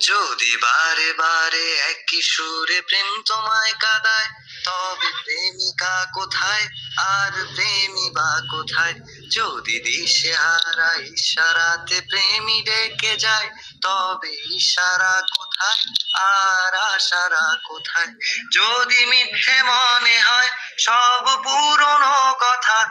যদি বারে বারে একই সুরে প্রেম তোমায় কাদায়, তবে প্রেমিকা কোথায়? আর প্রেমী বা কোথায়? যদি দিশে হারা ইশারাতে প্রেমী ডেকে যায়, তবে ইশারা কোথায়? আর আশারা কোথায়? যদি মিথ্যে মনে হয়, সব পুরনো কথা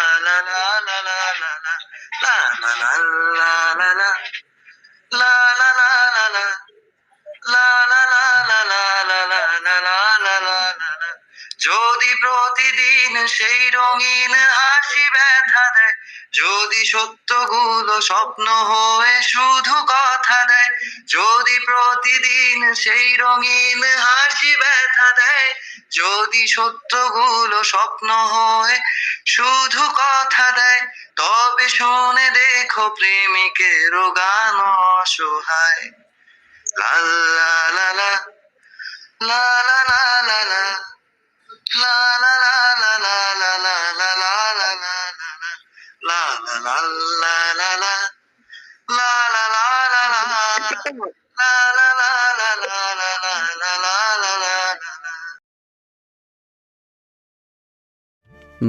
যদি প্রতিদিন সেই রঙিন হাসি ব্যথা দেয় যদি সত্যগুলো স্বপ্ন হয়ে শুধু কথা দেয় যদি প্রতিদিন সেই রঙিন হাসি ব্যথা দেয় যদি সত্যগুলো স্বপ্ন হয়ে শুধু কথা দেয় তবে শুনে দেখো প্রেমিকের গান অসহায় লা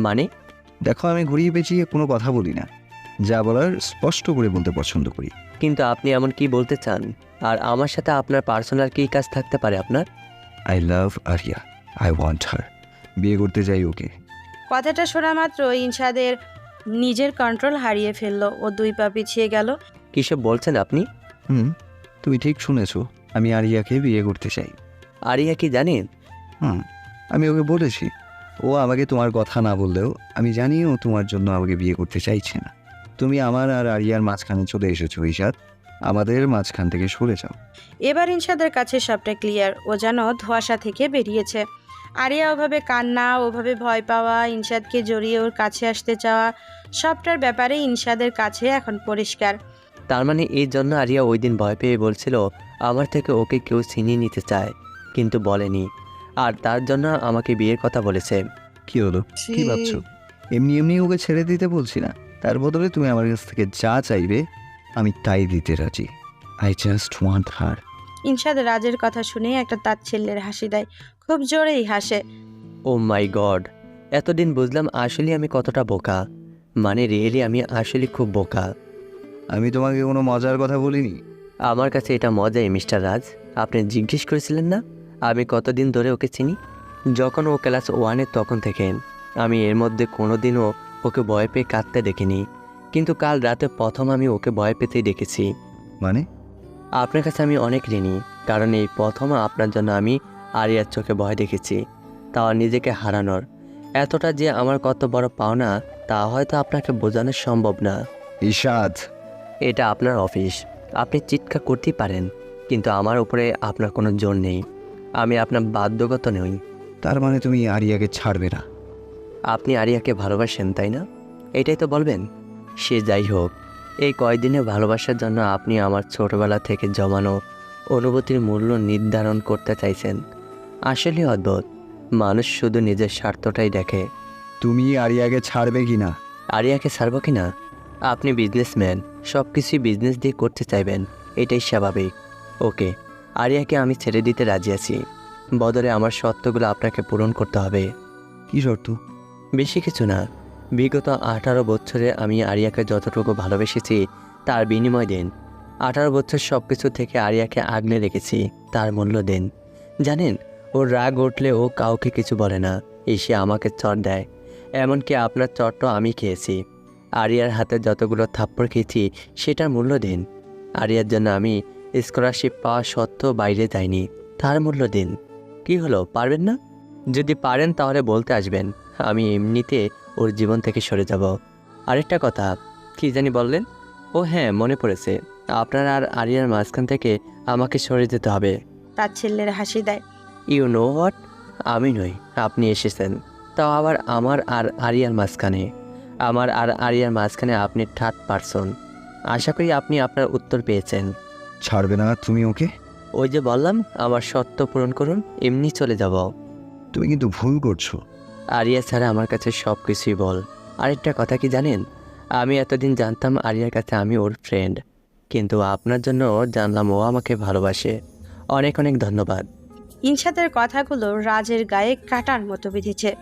মানে দেখো আমি ঘুরিয়ে পেঁচিয়ে কোনো কথা বলি না। যা বলার স্পষ্ট করে বলতে পছন্দ করি। কিন্তু আপনি এমন কি বলতে চান? আর আমার সাথে আপনার পার্সোনাল কী কাজ থাকতে পারে আপনার? I love Ariya I want her বিয়ে করতে যাই ওকে। কথাটা শোনা মাত্র ইনসাদের নিজের কন্ট্রোল হারিয়ে ফেলল। ও দুই পা পিছিয়ে গেল। কিসব বলছেন আপনি? হুম তুমি ঠিক শুনেছো। আমি আরিয়াকে বিয়ে করতে চাই। আরিয়া কি জানেন? হুম আমি ওকে বলেছি। ও আমাকে তোমার কথা না বললেও আমি জানি ও তোমার জন্য আমাকে বিয়ে করতে চাইছে না। তুমি আমার আর আরিয়ার মাঝখানে চলে এসেছ ঈশাদ আমাদের মাঝখান থেকে সরে যাও। এবার ইনসাদের কাছে সবটা ক্লিয়ার ও যেন ধোয়াশা থেকে বেরিয়েছে। আরিয়া ওভাবে কান্না ওভাবে ভয় পাওয়া ইনসাদকে জড়িয়ে ওর কাছে আসতে চাওয়া সবটার ব্যাপারে ইনসাদের কাছে এখন পরিষ্কার। তার মানে এই জন্য আরিয়া ওই দিন ভয় পেয়ে বলছিল আমার থেকে ওকে কেউ ছিনিয়ে নিতে চায়। কিন্তু বলেনি। আর তার জন্য আমাকে বিয়ের কথা বলেছে। কি হলো? কি ভাবছ? এমনি এমনি ওকে ছেড়ে দিতে বলছি না। তার বদলে তুমি আমার কাছ থেকে যা চাইবে আমি তাই দিতে রাজি। আই জাস্ট ওয়ান্ট হার ইনসাদ রাজের কথা শুনে একটা তাচ্ছিল্যের হাসি দেয়। খুব জোরেই হাসে। ও মাই গড এতদিন বুঝলাম আসলে আমি কতটা বোকা। মানে রিয়েলি আমি আসলে খুব বোকা। আমি তোমাকে কোনো মজার কথা বলিনি। আমার কাছে এটা মজাই মিস্টার রাজ। আপনি জিজ্ঞেস করেছিলেন না? আমি কতদিন ধরে ওকে চিনি? যখন ও ক্লাস ওয়ানে তখন থেকে। আমি এর মধ্যে কোনো দিনও ওকে ভয় পেয়ে কাঁদতে দেখিনি। কিন্তু কাল রাতে প্রথম আমি ওকে ভয় পেতেই দেখেছি। মানে? আপনার কাছে আমি অনেক ঋণী কারণ এই প্রথম আপনার জন্য আমি আরিয়ার চোখে ভয় দেখেছি। তাও নিজেকে হারানোর। এতটা যে আমার কত বড় পাওনা তা হয়তো আপনাকে বোঝানো সম্ভব না। ঈশাদ এটা আপনার অফিস। আপনি চিৎকার করতেই পারেন কিন্তু আমার উপরে আপনার কোনো জোর নেই। আমি আপনার বাধ্যগত নই। তার মানে তুমি আরিয়াকে ছাড়বে না। আপনি আরিয়াকে ভালোবাসেন তাই না? এটাই তো বলবেন। সে যাই হোক এই কয়দিনে ভালোবাসার জন্য আপনি আমার ছোটবেলা থেকে জমানো অনুভূতির মূল্য নির্ধারণ করতে চাইছেন। আসলে অদ্ভুত। মানুষ শুধু নিজের স্বার্থটাই দেখে। তুমি আরিয়াকে ছাড়বে কি না? আরিয়াকে ছাড়বো কি না? আপনি বিজনেসম্যান সব কিছুই বিজনেস দিয়ে করতে চাইবেন। এটাই স্বাভাবিক। ওকে আরিয়াকে আমি ছেড়ে দিতে রাজি আছি। বদলে আমার শর্তগুলো আপনাকে পূরণ করতে হবে। কি শর্ত? বেশি কিছু না। বিগত আঠারো বছরে আমি আরিয়াকে যতটুকু ভালোবেসেছি তার বিনিময় দিন। আঠারো বছর সব কিছু থেকে আরিয়াকে আগলে রেখেছি তার মূল্য দিন। জানেন ওর রাগ উঠলে ও কাউকে কিছু বলে না এসে আমাকে চট দেয়। এমনকি আপনার চটও আমি খেয়েছি। আরিয়ার হাতে যতগুলো থাপ্পড় খেয়েছি সেটার মূল্য দিন। আরিয়ার জন্য আমি স্কলারশিপ পাওয়া সত্ত্বেও বাইরে যাইনি তার মূল্য দিন। কি হলো পারবেন না? যদি পারেন তাহলে বলতে আসবেন। আমি এমনিতে ওর জীবন থেকে সরে যাব। আরেকটা কথা কি জানি বললেন? ও হ্যাঁ মনে পড়েছে। আপনার আর আরিয়ার মাঝখান থেকে আমাকে সরে যেতে হবে। তাচ্ছিল্যের হাসি দেয়। ইউ নো হোয়াট আমি নই আপনি এসেছেন। তাও আবার আমার আর আরিয়ার মাঝখানে। আমার আর আরিয়ার মাঝখানে আপনি থার্ড পারসন আশা করি আপনি আপনার উত্তর পেয়েছেন। ছাড়বে না তুমি ওকে? ওই যে বললাম আমার সত্য পূরণ করুন এমনি চলে যাব। তুমি কিন্তু ভুল করছ। আরিয়া ছাড়া আমার কাছে সব কিছুই বল। আরেকটা কথা কি জানেন? আমি এতদিন জানতাম আরিয়ার কাছে আমি ওর ফ্রেন্ড কিন্তু আপনার জন্য জানলাম ও আমাকে ভালোবাসে। অনেক অনেক ধন্যবাদ। ইনসাদের কথাগুলো রাজের গায়ে কাটার মতো বিঁধেছে।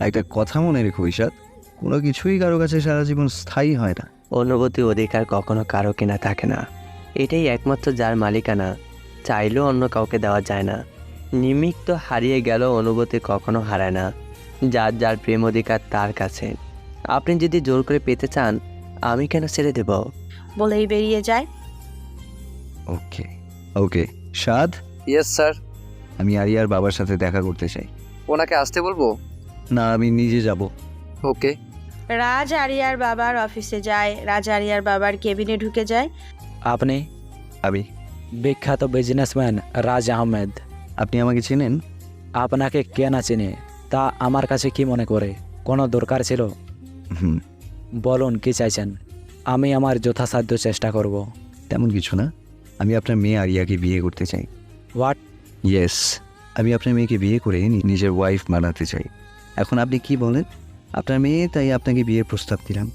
একটা কথা মনে রেখো ঈশাদ কোনো কিছুই কারও কাছে সারা জীবন স্থায়ী হয় না। অনুভূতি অধিকার কখনো কারও কেনা থাকে না। এটাই একমাত্র যার মালিকানা। চাইলেও অন্য কাউকে দেওয়া যায় না। নিমিত্ত হারিয়ে গেল অনুভূতি কখনো হারায় না। যার যার প্রেম অধিকার তার কাছে। আপনি যদি জোর করে পেতে চান আমি কেন ছেড়ে দেব? বলেই বেরিয়ে যায়। ওকে ওকে। সাদ? ইয়েস স্যার আমি আরিয়ার বাবার সাথে দেখা করতে চাই। ওনাকে আসতে বলব? না আমি নিজে যাব। ওকে। রাজ আরিয়ার বাবার অফিসে যায়। রাজ আরিয়ার বাবার কেবিনে ঢুকে যায়। আপনি? আমি। বিখ্যাত বিজনেসম্যান রাজ আহমেদ। আপনি আমাকে চেনেন? আপনাকে কে না চেনে তা আমার কাছে কি মনে করে? কোনো দরকার ছিল? হুম। বলুন কি চাইছেন? আমি আমার যথাসাধ্য চেষ্টা করব। তেমন কিছু না। আমি আপনার মেয়ে আরিয়াকে বিয়ে করতে চাই। হোয়াট ইয়েস আমি আপনার মেয়েকে বিয়ে করে নি- নিজের ওয়াইফ বানাতে চাই। এখন আপনি কি বলেন? আপনার মেয়ে তাই আপনাকে বিয়ের প্রস্তাব দিলাম।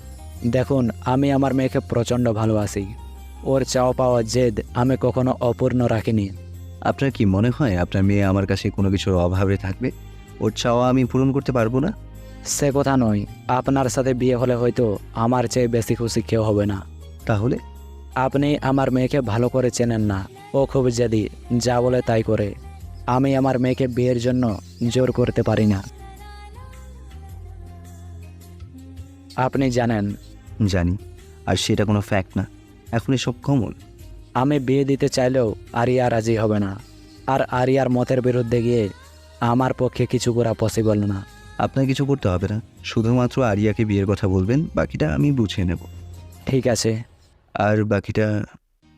দেখুন আমি আমার মেয়েকে প্রচণ্ড ভালোবাসি। ওর চাওয়া পাওয়া জেদ আমি কখনো অপূর্ণ রাখিনি। আপনার কি মনে হয় আপনার মেয়ে আমার কাছে কোনো কিছুর অভাবে থাকবে? ওর চাওয়া আমি পূরণ করতে পারব না? সে কথা নয়। আপনার সাথে বিয়ে হলে হয়তো আমার চেয়ে বেশি খুশি কেউ হবে না। তাহলে? আপনি আমার মেয়েকে ভালো করে চেনেন না। ও খুব জেদি যা বলে তাই করে। আমি আমার মেয়েকে বিয়ের জন্য জোর করতে পারি না। আপনি জানেন। জানি। আর সেটা কোনো ফ্যাক্ট না। এখন এসব কমন। আমি বিয়ে দিতে চাইলেও আরিয়া রাজি হবে না। আর আরিয়ার মতের বিরুদ্ধে গিয়ে আমার পক্ষে কিছু করা পসিবল না। আপনার কিছু করতে হবে না। শুধুমাত্র আরিয়াকে বিয়ের কথা বলবেন বাকিটা আমি বুঝিয়ে নেব। ঠিক আছে। আর বাকিটা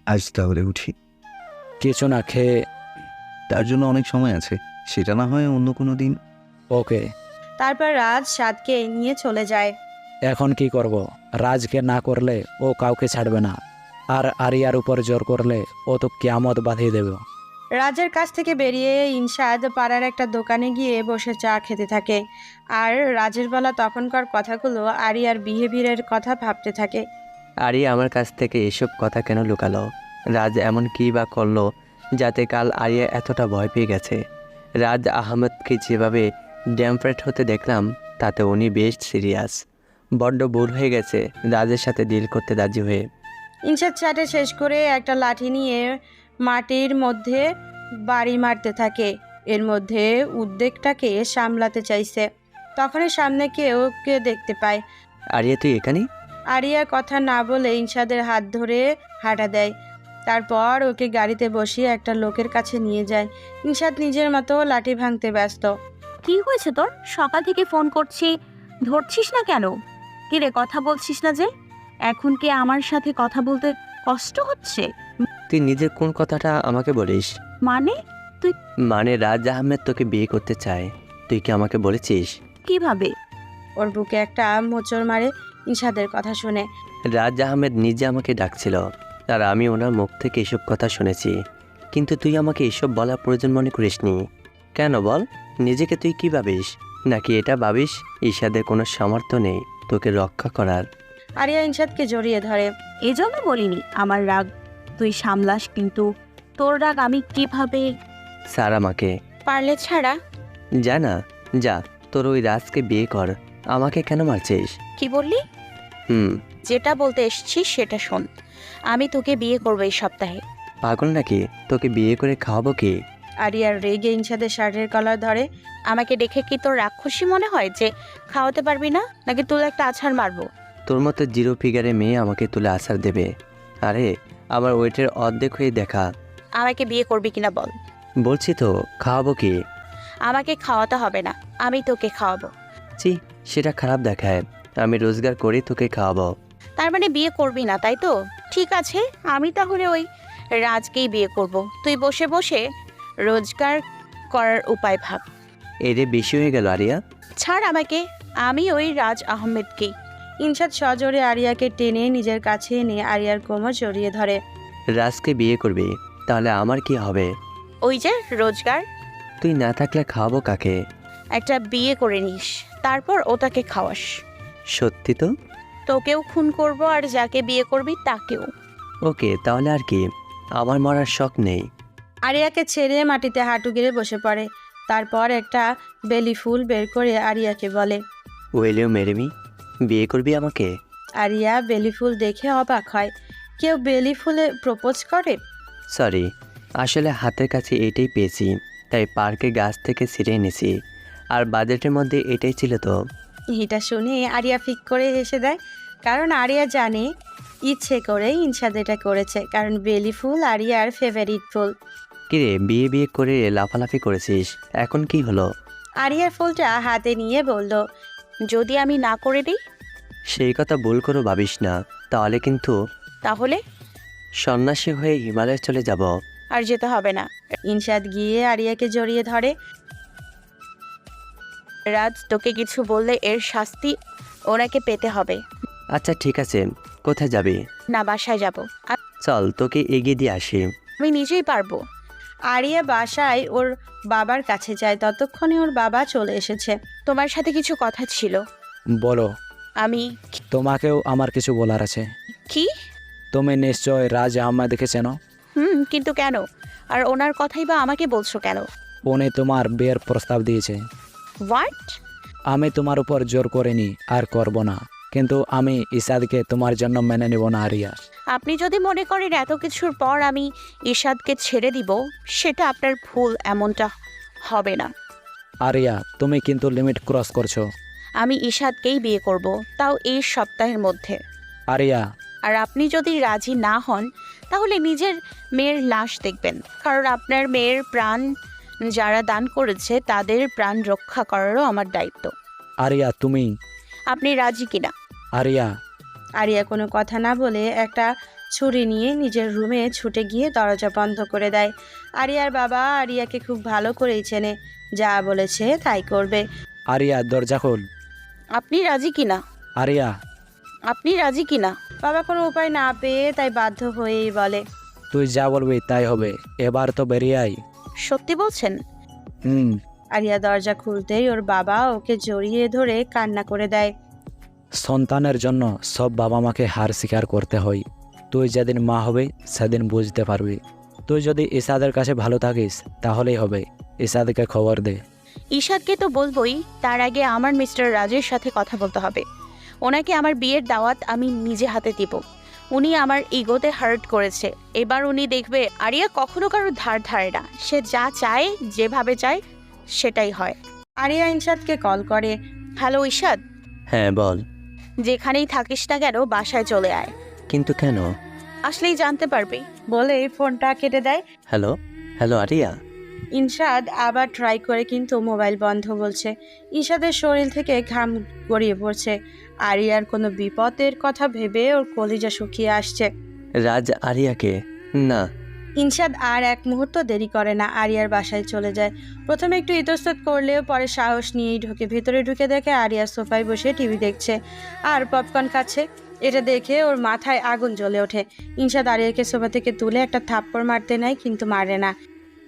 আজ তাহলে উঠি। কিছু না খেয়ে তার জন্য অনেক সময় আছে। সেটা না হয় অন্য কোনো দিন। ওকে। তারপর রাজ সাদকে নিয়ে চলে যায়। এখন কি করব? রাজকে না করলে ও কাউকে ছাড়বে না। আর আরিয়ার উপর জোর করলে ও তো কিয়ামত বাঁধিয়ে দেবে। রাজের কাছ থেকে বেরিয়ে ইনসাদ পাড়ার একটা দোকানে গিয়ে বসে চা খেতে থাকে। আর রাজের বেলা তখনকার কথাগুলো আরিয়ার বিহেভিয়ারের কথা ভাবতে থাকে। আরিয়া আমার কাছ থেকে এসব কথা কেন লুকালো? রাজ এমন কী বা করল যাতে কাল আরিয়া এতটা ভয় পেয়ে গেছে? রাজ আহমেদকে যেভাবে ড্যাম্পারেট হতে দেখলাম তাতে উনি বেশ সিরিয়াস। বড্ড ভুল হয়ে গেছে রাজের সাথে ডিল করতে রাজি হয়ে। ইনসাদ চাটে শেষ করে একটা লাঠি নিয়ে মাটির মধ্যে বাড়ি মারতে থাকে। এর মধ্যে উদ্বেগটাকে সামলাতে চাইছে। তখনই সামনে কেউ কে দেখতে পায়। আরিয়া তুই এখানে আরিয়া কথা না বলে ইনসাদের হাত ধরে হাঁটা দেয়। তারপর ওকে গাড়িতে বসিয়ে একটা লোকের কাছে নিয়ে যায়। ইনসাদ নিজের মতো লাঠি ভাঙতে ব্যস্ত। কি হয়েছে তোর? সকাল থেকে ফোন করছি। ধরছিস না কেন? কি রে কথা বলছিস না যে? এখন কি আমার সাথে কথা বলতে কষ্ট হচ্ছে? তুই নিজের কোন কথাটা আমাকে বলিস? মানে? তুই মানে রাজ আহমেদ তোকে বিয়ে করতে চায়। তুই কি আমাকে বলেছিস? কীভাবে? ওর বুকে একটা মোচড় মারে ইনসাদের কথা শুনে। রাজ আহমেদ নিজে আমাকে ডাকছিল আর আমি ওনার মুখ থেকে এসব কথা শুনেছি। কিন্তু তুই আমাকে এসব বলার প্রয়োজন মনে করিসনি। কেন বল? নিজেকে তুই কি ভাবিস? নাকি এটা ভাবিস ঈশাদের কোনো সামর্থ্য নেই তোকে রক্ষা করার? আরিয়া ইনসাদকে জড়িয়ে ধরে। এজন্য বলিনি আমার রাগ তুই সামলাস কিন্তু তোর রাগ আমি কীভাবে স্যার আমাকে। পারলে ছাড়া? যা না যা তোর ওই রাজকে বিয়ে কর। আমাকে কেন মারছিস? কি বললি? হুম। যেটা বলতে এসছিস সেটা শোন। আমি তোকে বিয়ে করব এই সপ্তাহে। পাগল নাকি? তোকে বিয়ে করে খাওয়াবো কি? আরিয়ার রেগে ইনসাদের শার্টের কলার ধরে। আমাকে দেখে কি তোর রাক্ষসী মনে হয় যে খাওয়াতে পারবি না? নাকি তুই একটা আছাড় মারবো? তোর মতো জিরো ফিগারে মেয়ে আমাকে তুলে আসার দেবে। আরে আমার ওয়েটের অর্ধেক হয়ে দেখা। আমাকে বিয়ে করবি কিনা বল। বলছি তো খাওয়াবো কি? আমাকে খাওয়াতে হবে না আমি তোকে খাওয়াবো। ছি সেটা খারাপ দেখায়। আমি রোজগার করে তোকে খাওয়াবো। তার মানে বিয়ে করবি না তাই তো? ঠিক আছে আমি তাহলে ওই রাজকেই বিয়ে করব। তুই বসে বসে রোজগার করার উপায় ভাব। এরে বেশি হয়ে গেল আরিয়া। ছাড় আমাকে আমি ওই রাজ আহমেদকেই। ইনসাদ সজোরে আরিয়াকে টেনে নিজের কাছে এনে আরিয়ার কোমর জড়িয়ে ধরে। রাজকে বিয়ে করবি তাহলে আমার কি হবে? ওই যে রোজগার। তুই না থাকলে খাওয়াবো কাকে? একটা বিয়ে করে নিস তারপর ওটাকে খাওয়াস। সত্যি তো? তোকেও খুন করব আর যাকে বিয়ে করবি তাকেও। ওকে তাহলে আর কি? আমার মরার শখ নেই। আরিয়াকে ছেড়ে মাটিতে হাঁটু গেড়ে বসে পড়ে। তারপর একটা বেলি ফুল বের করে আরিয়াকে বলে ওয়েলেও মেরেমি বিয়ে করবি আমাকে? আরিয়া বেলি ফুল দেখে অবাক হয়। কেউ বেলি ফুলে প্রপোজ করে? সরি আসলে হাতের কাছে এটাই পেয়েছি তাই পার্কে গাছ থেকে ছিঁড়ে এনেছি। আর বাজেটের মধ্যে এটাই ছিল তো। এটা শুনে আরিয়া ফিক করে হেসে দেয়। কারণ আরিয়া জানে ইচ্ছে করে ইনসাদ এটা করেছে কারণ বেলি ফুল আরিয়ার ফেভারিট ফুল। কিরে বিয়ে বিয়ে করে লাফালাফি করেছিস এখন কি হলো? আরিয়ার ফুলটা হাতে নিয়ে বলল যদি আমি না করে দিই? সেই কথা ভুল করে ভাবিস না তাহলে কিন্তু তাহলে? সন্ন্যাসী হয়ে হিমালয়ে চলে যাব। আর যেতে হবে না। ইনসাদ গিয়ে আরিয়াকে জড়িয়ে ধরে। রাজ তোকে কিছু বললে এর শাস্তি ওনাকে পেতে হবে। আচ্ছা ঠিক আছে। কোথায় যাবি? না বাসায় যাব। চল তোকে এগিয়ে দিয়ে আসি। আমি নিজেই পারব। আরিয়া বাসায় ওর বাবার কাছে যায়। ততক্ষণে ওর বাবা চলে এসেছে। তোমার সাথে কিছু কথা ছিল। বলো। আমি তোমাকেও আমার কিছু বলার আছে। কি? তুমি নিশ্চয় রাজ আহমেদকে চেনো হুম কিন্তু কেন? আর ওনার কথাই বা আমাকে বলছো কেন? উনি তোমার বিয়ের প্রস্তাব দিয়েছে। হোয়াট আমি তোমার উপর জোর করিনি আর করব না। কিন্তু আমি ইসাদকে তোমার জন্য মেনে নেব না আরিয়া। আপনি যদি মনে করেন এত কিছুর পর আমি ইশাদকে ছেড়ে দিব সেটা আপনার ভুল এমনটা হবে না। আরিয়া তুমি কিন্তু লিমিট ক্রস করছ। আমি ইশাদকেই বিয়ে করব তাও এই সপ্তাহের মধ্যে। আরিয়া। আর আপনি যদি রাজি না হন তাহলে নিজের মেয়ের লাশ দেখবেন কারণ আপনার মেয়ের প্রাণ যারা দান করেছে তাদের প্রাণ রক্ষা করারও আমার দায়িত্ব। আরিয়া তুমি আপনি রাজি কিনা? আরিয়া। আরিয়া কোনো কথা না বলে একটা ছুরি নিয়ে নিজের রুমে ছুটে গিয়ে দরজা বন্ধ করে দেয়। আরিয়ার বাবা আরিয়াকে খুব ভালো করেই চেনে। যা বলেছে তাই করবে। আরিয়া দরজা খোল। আপনি রাজি কিনা আরিয়া। আপনি রাজি কিনা বাবা কোনো উপায় না পেয়ে তাই বাধ্য হয়েই বলে। তুই যা বলবি তাই হবে। এবার তো বেরিয়ে আয়। সত্যি বলছেন? হুম। আরিয়া দরজা খুলতেই ওর বাবা ওকে জড়িয়ে ধরে কান্না করে দেয়। সন্তানের জন্য সব বাবা মাকে হার স্বীকার করতে হয়। তুই যেদিন মা হবে সেদিন বুঝতে পারবি। তুই যদি ইসাদের কাছে ভালো থাকিস তাহলেই হবে। ইসাদকে খবর দে। ঈশাদকে তো বলবোই তার আগে আমার মিস্টার রাজের সাথে কথা বলতে হবে। ওনাকে আমার বিয়ের দাওয়াত আমি নিজে হাতে দিব। উনি আমার ইগোতে হার্ট করেছে। এবার উনি দেখবে আরিয়া কখনো কারোর ধার ধারে না। সে যা চায় যেভাবে চায় সেটাই হয়। আরিয়া ইনসাদকে কল করে হ্যালো ঈশাদ হ্যাঁ বল। যেখানেই থাকিস না কেন বাসায় চলে আয়। কিন্তু কেন? আসলেই জানতে পারবি। বলে ফোনটা কেটে দেয়। হ্যালো? Hello area? ইনসাদ আবার ট্রাই করে কিন্তু মোবাইল বন্ধ বলছে। ইনসাদের শরীর থেকে ঘাম গড়িয়ে পড়ছে। আরিয়ার কোনো বিপদের কথা ভেবে ওর কলিজা শুকিয়ে আসছে। রাজ আরিয়াকে? না। ইনসাদ আর এক মুহূর্ত দেরি করে না আরিয়ার বাসায় চলে যায়। প্রথমে একটু ইতস্তত করলেও পরে সাহস নিয়েই ঢোকে ভেতরে ঢুকে দেখে আরিয়া সোফায় বসে টিভি দেখছে। আর পপকর্ন খাচ্ছে। এটা দেখে ওর মাথায় আগুন জ্বলে ওঠে। ইনসাদ আরিয়াকে সোফা থেকে তুলে একটা থাপ্পড় মারতে নেয় কিন্তু মারে না।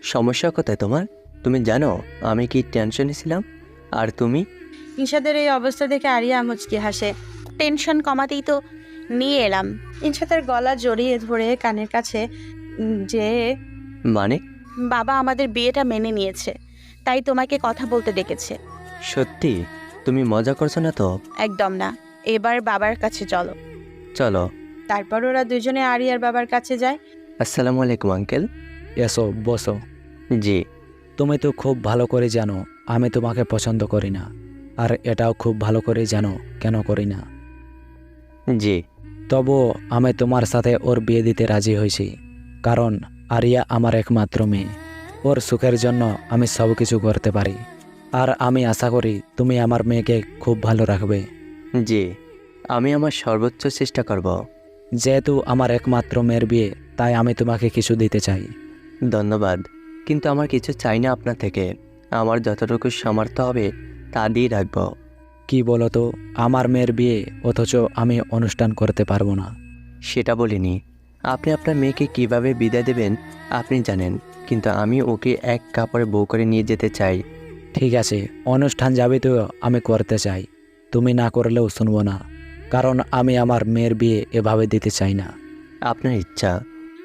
সমস্যা কোথায় তোমার? তুমি জানো আমি কি টেনশনে ছিলাম? আর তুমি? ইনসাদের এই অবস্থা দেখে আরিয়া মুচকি হাসে। টেনশন কমাতেই তো নিয়ে এলাম। ইনসাদের গলা জড়িয়ে ধরে কানের কাছে যে মানে? বাবা আমাদের বিয়েটা মেনে নিয়েছে তাই তোমাকে কথা বলতে ডেকেছে। সত্যি? তুমি মজা করছ না তো? একদম না এবার বাবার কাছে চলো। চলো। তারপর ওরা দুজনে আরিয়ার বাবার কাছে যায়। আসসালামু আলাইকুম আঙ্কেল। এসো বসো। জি। তুমি তো খুব ভালো করে জানো আমি তোমাকে পছন্দ করি না। আর এটাও খুব ভালো করে জানো কেন করি না। জি। তবুও আমি তোমার সাথে ওর বিয়ে দিতে রাজি হয়েছি। কারণ আরিয়া আমার একমাত্র মেয়ে। ওর সুখের জন্য আমি সব কিছু করতে পারি। আর আমি আশা করি তুমি আমার মেয়েকে খুব ভালো রাখবে। জি আমি আমার সর্বোচ্চ চেষ্টা করব। যেহেতু আমার একমাত্র মেয়ের বিয়ে তাই আমি তোমাকে কিছু দিতে চাই। ধন্যবাদ কিন্তু আমার কিছু চাই না আপনার থেকে। আমার যতটুকু সামর্থ্য হবে তা দিয়ে রাখব। কি বলো তো আমার মেয়ের বিয়ে অথচ আমি অনুষ্ঠান করতে পারব না। সেটা বলিনি। আপনি আপনার মেয়েকে কীভাবে বিদায় দেবেন আপনি জানেন কিন্তু আমি ওকে এক কাপড়ে বউ করে নিয়ে যেতে চাই। ঠিক আছে অনুষ্ঠান যাবে তো আমি করতে চাই। তুমি না করলেও শুনব না কারণ আমি আমার মেয়ের বিয়ে এভাবে দিতে চাই না। আপনার ইচ্ছা।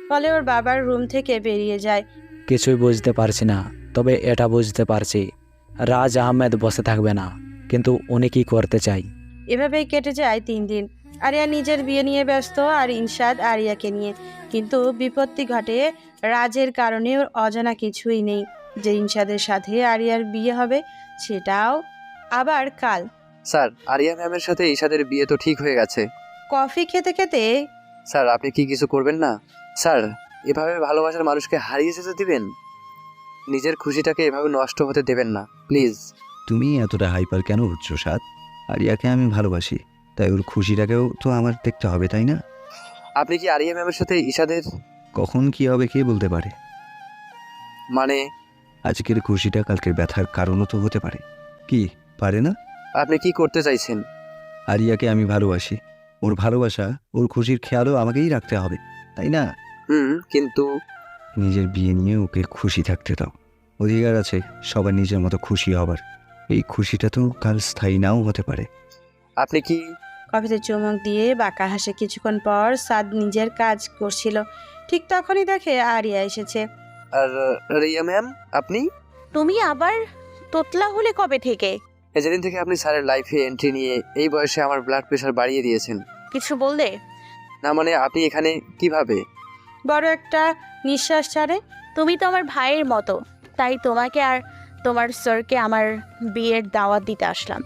ফলে ওর বাবার রুম থেকে বেরিয়ে যায়। কিছুই বুঝতে পারছি না তবে এটা বুঝতে পারছি। রাজ আহমেদ বসে থাকবে না কিন্তু উনি কি করতে চাই? এভাবেই কেটে যায় তিন দিন। আরিয়া নিজের বিয়ে নিয়ে ব্যস্ত আর ইনশাদ আরিয়াকে নিয়ে। কিন্তু বিপত্তি ঘটে রাজের কারণে ওর অজানা কিছুই নেই। যে ইনশাদের সাথে আরিয়ার বিয়ে হবে সেটাও আবার কাল। স্যার আরিয়া ম্যামের সাথে ঈশাদের বিয়ে তো ঠিক হয়ে গেছে। কফি খেতে খেতে স্যার আপনি কি কিছু করবেন না? স্যার এভাবে ভালোবাসার মানুষকে হারিয়ে যেতে দিবেন? নিজের খুশিটাকে এভাবে নষ্ট হতে দেবেন না প্লিজ। তুমি এতটা হাইপার কেন হচ্ছ সাত আরিয়াকে আমি ভালোবাসি। তাই ওর খুশিটাকেও তো আমার দেখতে হবে তাই না? আপনি কি আরিয়া ম্যামের সাথে ঈশাদের? কখন কি হবে কে বলতে পারে? মানে? আজকের খুশিটা কালকের ব্যথার কারণও তো হতে পারে। কি পারে না? আপনি কি করতে চাইছেন? আরিয়াকে আমি ভালোবাসি। ওর ভালোবাসা ওর খুশির খেয়ালও আমাকেই রাখতে হবে তাই না? হুম কিন্তু? নিজের বিয়ে নিয়ে ওকে খুশি থাকতে দাও। অধিকার আছে সবার নিজের মতো খুশি হবার। এই খুশিটা তো কাল স্থায়ী নাও হতে পারে। আপনি কি কফিতে চুমুক দিয়ে বাঁকা হাসে কিছুক্ষণ পর সাদ নিজের কাজ করছিল। ঠিক তখনই দেখে আরিয়া এসেছে। আর রিয়া ম্যাম আপনি? তুমি আবার তোতলা হলে কবে থেকে? যেদিন থেকে আপনি স্যারের লাইফে এন্ট্রি নিয়ে এই বয়সে আমার ব্লাড প্রেশার বাড়িয়ে দিয়েছেন। কিছু বললে? না মানে আপনি এখানে কীভাবে? বড় একটা নিঃশ্বাস ছাড়ে। তুমি তো আমার ভাইয়ের মতো। তাই তোমাকে আর তোমার স্যারকে আমার বিয়ের দাওয়াত দিতে আসলাম।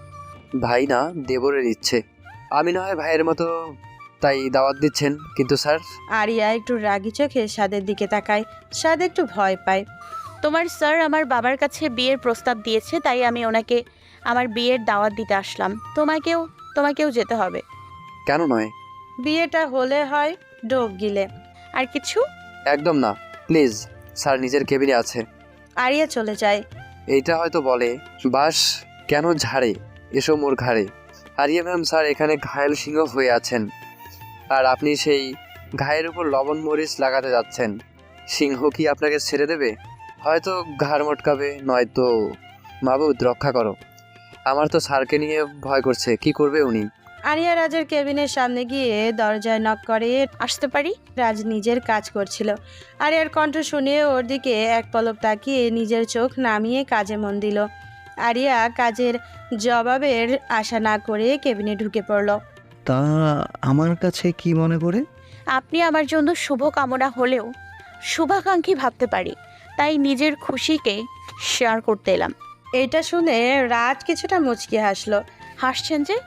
ভাই না দেবরের ইচ্ছে। আমি না হয় ভাইয়ের মতো তাই দাওয়াত দিচ্ছেন কিন্তু স্যার। আরিয়া একটু রাগি চোখে সাদের দিকে তাকায়। সাদ একটু ভয় পায়। তোমার স্যার আমার বাবার কাছে বিয়ের প্রস্তাব দিয়েছে তাই আমি ওনাকে আমার বিয়ের দাওয়াত দিতে আসলাম। তোমাকেও তোমাকেও যেতে হবে। কেন নয়? বিয়েটা হলে হয় ডোক গিলে। আর কিছু? একদম না। প্লিজ স্যার নিজের কেবিনে আছে। আরিয়া চলে যায়। এইটা হয়তো বলে বাস কেন ঝাড়ে? এসো মোর ঘাড়ে। আরিয়া ম্যাম স্যার, এখানে ঘায়েল সিংহ হয়ে আছেন। আর আপনি সেই ঘায়ের উপর লবণ মরিচ লাগাতে যাচ্ছেন। সিংহ কি আপনাকে ছেড়ে দেবে? হয়তো ঘাড় মটকাবে, নয়তো মাবুদ, রক্ষা করো। আমার তো স্যারকে নিয়ে ভয় করছে, কি করবে উনি? আরিয়া রাজের কেবিনের সামনে গিয়ে দরজায় নক করে, আসতে পারি? রাজ নিজের কাজ করছিল। আরিয়ার কণ্ঠ শুনে ওর দিকে এক পলক তাকিয়ে নিজের চোখ নামিয়ে কাজে মন দিল। আরিয়া কাজের জবাবের আশা না করে কেবিনে ঢুকে পড়ল। তা আমার কাছে কি মনে করে আপনি আমার জন্য শুভ কামনা হলেও শুভাকাঙ্ক্ষী ভাবতে পারি তাই নিজের খুশিকে শেয়ার করতে এলাম। এটা শুনে রাজ কিছুটা মুচকি হাসলো। হাসছেন যে?